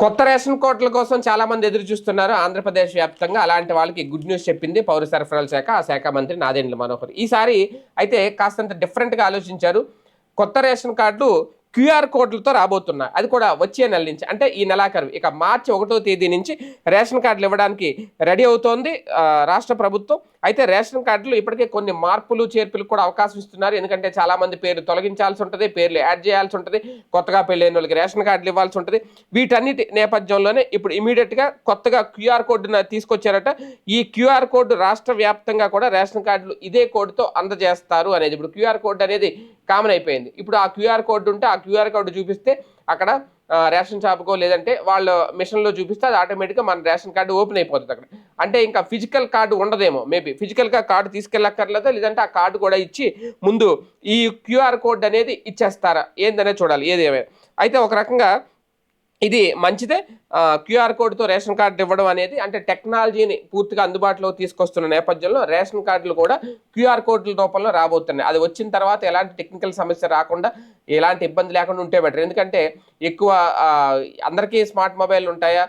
కొత్త రేషన్ కోట్ల కోసం చాలా మంది ఎదురు చూస్తున్నారు ఆంధ్రప్రదేశ్ వ్యాప్తంగా. అలాంటి వాళ్ళకి గుడ్ న్యూస్ చెప్పింది పౌర సరఫరాల శాఖ ఆ శాఖ మంత్రి నాదెండ్ల మనోహర్. ఈసారి అయితే కాస్తంత డిఫరెంట్గా ఆలోచించారు. కొత్త రేషన్ కార్డు క్యూఆర్ కోడ్లతో రాబోతున్నాయి. అది కూడా వచ్చే నెల నుంచి. అంటే ఈ నెలాఖరు. ఇక మార్చి ఒకటో తేదీ నుంచి రేషన్ కార్డులు ఇవ్వడానికి రెడీ అవుతోంది రాష్ట్ర ప్రభుత్వం. అయితే రేషన్ కార్డులు ఇప్పటికే కొన్ని మార్పులు చేర్పులు కూడా అవకాశం ఇస్తున్నారు. ఎందుకంటే చాలామంది పేర్లు తొలగించాల్సి ఉంటుంది పేర్లు యాడ్ చేయాల్సి ఉంటుంది కొత్తగా పెళ్ళైన వాళ్ళకి రేషన్ కార్డులు ఇవ్వాల్సి ఉంటుంది. వీటన్నిటి నేపథ్యంలోనే ఇప్పుడు ఇమీడియట్గా కొత్తగా క్యూఆర్ కోడ్ను తీసుకొచ్చారట. ఈ క్యూఆర్ కోడ్ రాష్ట్ర వ్యాప్తంగా కూడా రేషన్ కార్డులు ఇదే కోడ్తో అందజేస్తారు అనేది. ఇప్పుడు క్యూఆర్ కోడ్ అనేది కామన్ అయిపోయింది. ఇప్పుడు ఆ క్యూఆర్ కోడ్ ఉంటే ఆ క్యూఆర్ కోడ్ చూపిస్తే అక్కడ రేషన్ షాప్కో లేదంటే వాళ్ళ మిషన్లో చూపిస్తే అది ఆటోమేటిక్గా మన రేషన్ కార్డు ఓపెన్ అయిపోతుంది అక్కడ. అంటే ఇంకా ఫిజికల్ కార్డు ఉండదేమో మేబీ. ఫిజికల్గా కార్డు తీసుకెళ్ళక్కర్లేదా? లేదంటే ఆ కార్డు కూడా ఇచ్చి ముందు ఈ క్యూఆర్ కోడ్ అనేది ఇచ్చేస్తారా? ఏందనేది చూడాలి ఏదేమైనా అయితే ఒక రకంగా ఇది మంచిదే. క్యూఆర్ కోడ్తో రేషన్ కార్డు ఇవ్వడం అనేది అంటే టెక్నాలజీని పూర్తిగా అందుబాటులో తీసుకొస్తున్న నేపథ్యంలో రేషన్ కార్డులు కూడా క్యూఆర్ కోడ్ల రూపంలో రాబోతున్నాయి. అది వచ్చిన తర్వాత ఎలాంటి టెక్నికల్ సమస్య రాకుండా ఎలాంటి ఇబ్బంది లేకుండా ఉంటే బెటర్. ఎందుకంటే ఎక్కువ అందరికీ స్మార్ట్ మొబైల్ ఉంటాయా?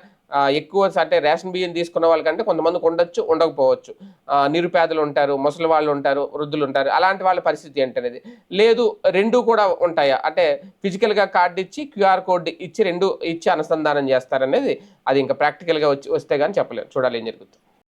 ఎక్కువ అంటే రేషన్ బియ్యం తీసుకున్న వాళ్ళకంటే కొంతమందికి ఉండొచ్చు ఉండకపోవచ్చు. నిరుపేదలు ఉంటారు ముసలి వాళ్ళు ఉంటారు వృద్ధులు ఉంటారు. అలాంటి వాళ్ళ పరిస్థితి ఏంటనేది. లేదు రెండు కూడా ఉంటాయా? అంటే ఫిజికల్గా కార్డు ఇచ్చి క్యూఆర్ కోడ్ ఇచ్చి రెండు ఇచ్చి అనుసంధానం చేస్తారనేది అది ఇంకా ప్రాక్టికల్గా వచ్చి వస్తే కానీ చెప్పలేదు చూడాలి ఏం జరుగుతుంది